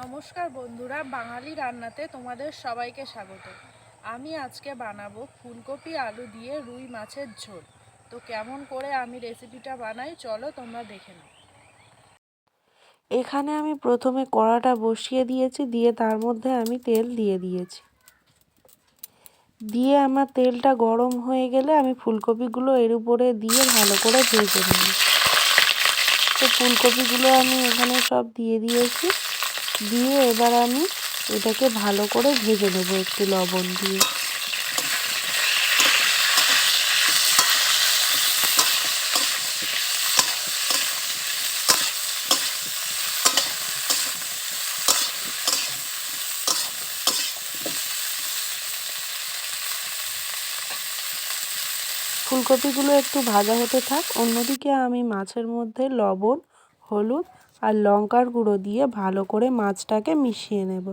নমস্কার বন্ধুরা, বাঙালি রান্নাতে তোমাদের সবাইকে স্বাগত। আমি আজকে বানাবো ফুলকপি আলু দিয়ে রুই মাছের ঝোল। তো কেমন করে আমি রেসিপিটা বানাই, চলো তোমরা দেখে নাও। এখানে আমি প্রথমে কড়াটা বসিয়ে দিয়েছি, দিয়ে তার মধ্যে আমি তেল দিয়ে দিয়েছি। দিয়ে আমার তেলটা গরম হয়ে গেলে আমি ফুলকপিগুলো এর উপরে দিয়ে ভালো করে ভেজে নিই তো ফুলকপিগুলো আমি এখানে সব দিয়ে দিয়েছি। দিয়ে এবার আমি এটাকে ভালো করে ভেজে নেব একটু লবণ দিয়ে। ফুলকপিগুলো একটু ভাজা হতে থাক, অন্যদিকে আমি মাছের মধ্যে লবণ, হলুদ আর লঙ্কার গুঁড়ো দিয়ে ভালো করে মাছটাকে মিশিয়ে নেব।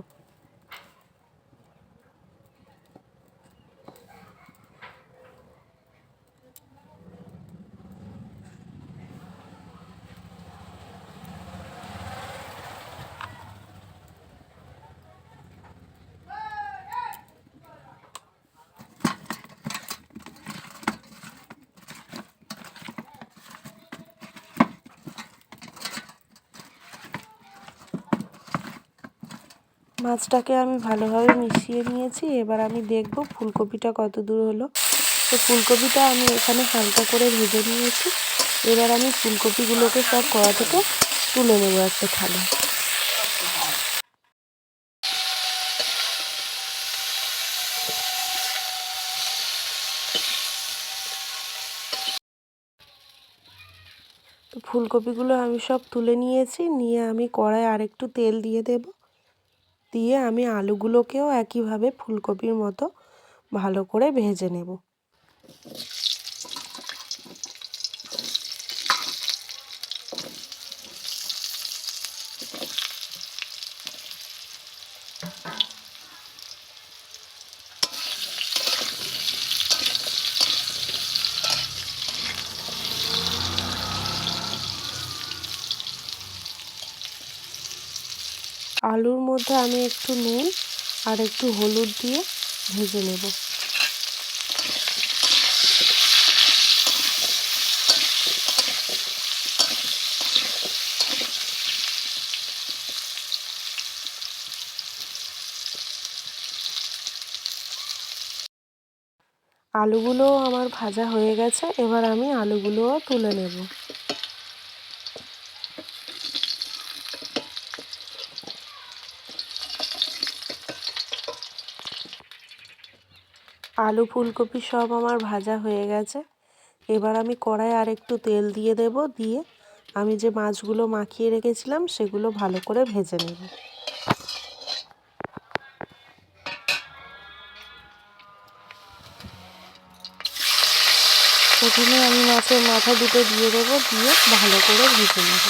মাছটাকে আমি ভালোভাবে মিশিয়ে নিয়েছি। এবার আমি দেখব ফুলকপিটা কত দূর হলো। তো ফুলকপিটা আমি এখানে হালকা করে ভেজে নিয়েছি। এবার আমি ফুলকপিগুলোকে সব কড়া থেকে তুলে নেব একটা থালা তো ফুলকপিগুলো আমি সব তুলে নিয়েছি। নিয়ে আমি কড়ায় আরেকটু তেল দিয়ে দেবো। দিয়ে আমি আলুগুলোকেও একইভাবে ফুলকপির মতো ভালো করে ভেজে নেব। মধ্যে আমি একটু নুন আর একটু হলুদ দিয়ে ভেজে নেব। আলুগুলোও আমার ভাজা হয়ে গেছে, এবার আমি আলুগুলোও তুলে নেব। আলু ফুলকপি সব আমার ভাজা হয়ে গেছে। এবার আমি কড়াই আর একটু তেল দিয়ে দেব, দিয়ে আমি যে মাছগুলো মাখিয়ে রেখেছিলাম সেগুলো ভালো করে ভেজে নেব। প্রথমে আমি মাছের মাথা দুটো দিয়ে দেবো, দিয়ে ভালো করে ভেজে নেব।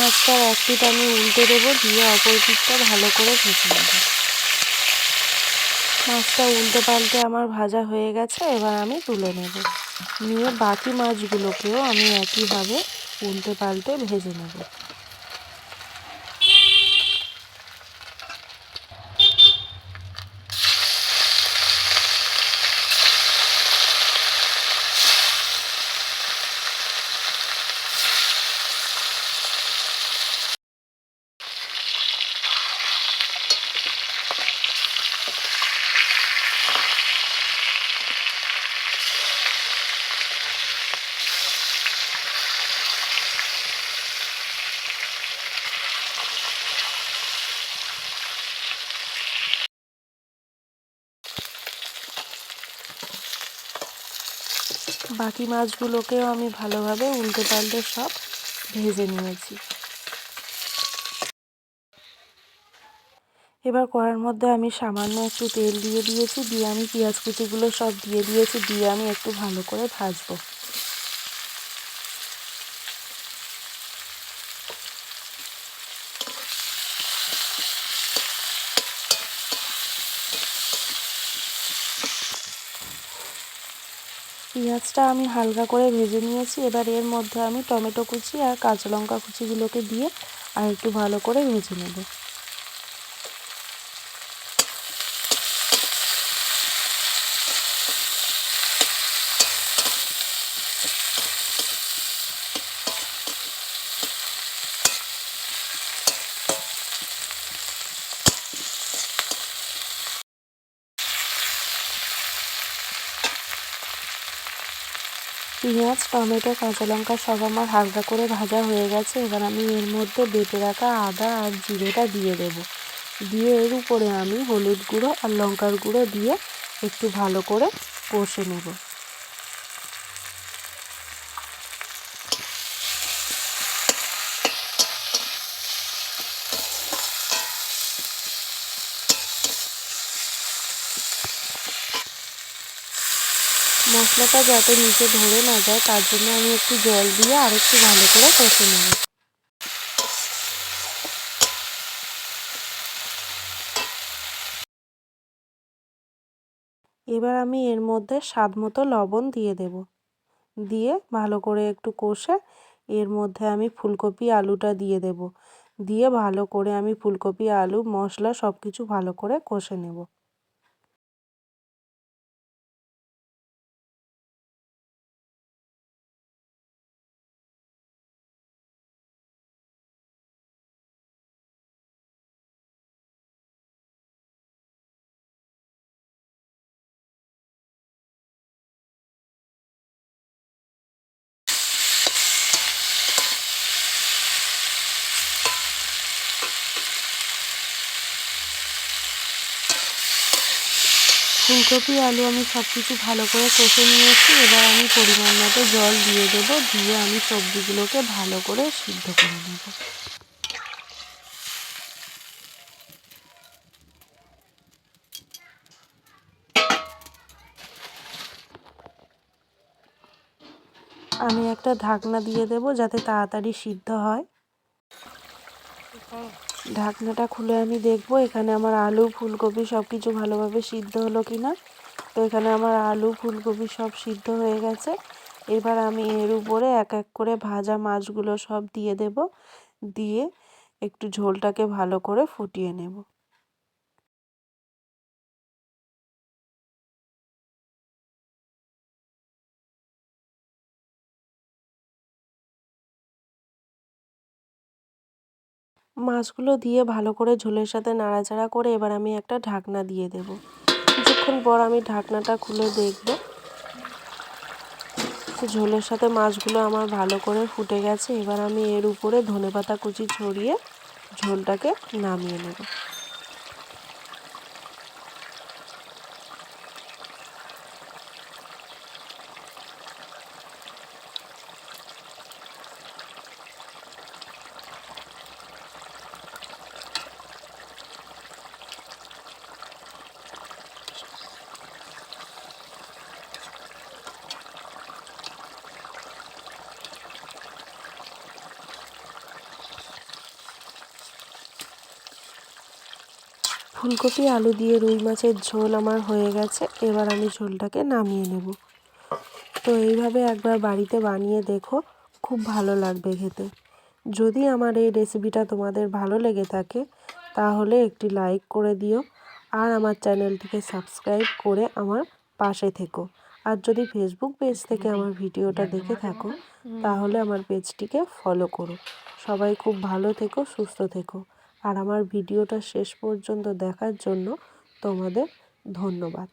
মাছটার এক পিঠ আমি উল্টে দেবো দিয়ে অপর পিঠটা ভালো করে ভেজে নেব। মাছটা উল্টে পাল্টে আমার ভাজা হয়ে গেছে, এবার আমি তুলে নেব। নিয়ে বাকি মাছগুলোকেও আমি একইভাবে উল্টে পাল্টে ভেজে নেব। বাকি মাছগুলোকেও আমি ভালোভাবে উল্টে পাল্টে সব ভেজে নিয়েছি। এবার করার মধ্যে আমি সামান্য একটু তেল দিয়ে দিয়েছি, দিয়ে আমি পেঁয়াজ কুচিগুলো সব দিয়ে দিয়েছি, দিয়ে আমি একটু ভালো করে ভাজবো। পেঁয়াজটা আমি হালকা করে ভেজে নিয়েছি। এবার এর মধ্যে আমি টমেটো কুচি আর কাঁচা লঙ্কা কুচিগুলোকে দিয়ে আর একটু ভালো করে ভেজে নেব। পেঁয়াজ, টমেটো, কাঁচা লঙ্কা সব আমার হালকা করে ভাজা হয়ে গেছে। এবার আমি এর মধ্যে বেটে রাখা আদা আর জিরেটা দিয়ে দেব। দিয়ে এর উপরে আমি হলুদ গুঁড়ো আর লঙ্কার গুঁড়ো দিয়ে একটু ভালো করে কষে নেব। মশলাটা যাতে নিচে ধরে না যায়, তার জন্য আমি একটু জল দিয়ে আর একটু ভালো করে কষে নেব। এবার আমি এর মধ্যে স্বাদ মতো লবণ দিয়ে দেব। দিয়ে ভালো করে একটু কষে এর মধ্যে আমি ফুলকপি আলুটা দিয়ে দেব। দিয়ে ভালো করে আমি ফুলকপি, আলু, মশলা সব কিছু ভালো করে কষে নেব। ফুলকপি, আলু আমি সব কিছু ভালো করে কষে নিয়েছি। এবার আমি পরিমাণ মতো জল দিয়ে দেবো। দিয়ে আমি সবজিগুলোকে ভালো করে সিদ্ধ করে নেব। আমি একটা ঢাকনা দিয়ে দেব যাতে তাড়াতাড়ি সিদ্ধ হয়। ঢাকনাটা খুলে আমি দেখব, এখানে আমার আলু, ফুলকপি সব কিছু ভালোভাবে সিদ্ধ হলো কি না তো এখানে আমার আলু, ফুলকপি সব সিদ্ধ হয়ে গেছে। এবার আমি এর উপরে এক এক করে ভাজা মাছগুলো সব দিয়ে দেব, দিয়ে একটু ঝোলটাকে ভালো করে ফুটিয়ে নেব। মাছগুলো দিয়ে ভালো করে ঝোলের সাথে নাড়াচাড়া করে এবার আমি একটা ঢাকনা দিয়ে দেব। কিছুক্ষণ পর আমি ঢাকনাটা খুলে দেখব। ঝোলের সাথে মাছগুলো আমার ভালো করে ফুটে গেছে। এবার আমি এর উপরে ধনেপাতা কুচি ছড়িয়ে ঝোলটাকে নামিয়ে নেব। ফুলকপি, আলু দিয়ে রুই মাছের ঝোল আমার হয়ে গেছে। এবার আমি ঝোলটাকে নামিয়ে নেব। তো এইভাবে একবার বাড়িতে বানিয়ে দেখো, খুব ভালো লাগবে খেতে। যদি আমার এই রেসিপিটা তোমাদের ভালো লেগে থাকে, তাহলে একটি লাইক করে দিও আর আমার চ্যানেলটিকে সাবস্ক্রাইব করে আমার পাশে থেকো। আর যদি ফেসবুক পেজ থেকে আমার ভিডিওটা দেখে থাকো, তাহলে আমার পেজটিকে ফলো করো। সবাই খুব ভালো থেকো, সুস্থ থেকো। আর আমার ভিডিওটা শেষ পর্যন্ত দেখার জন্য তোমাদের ধন্যবাদ।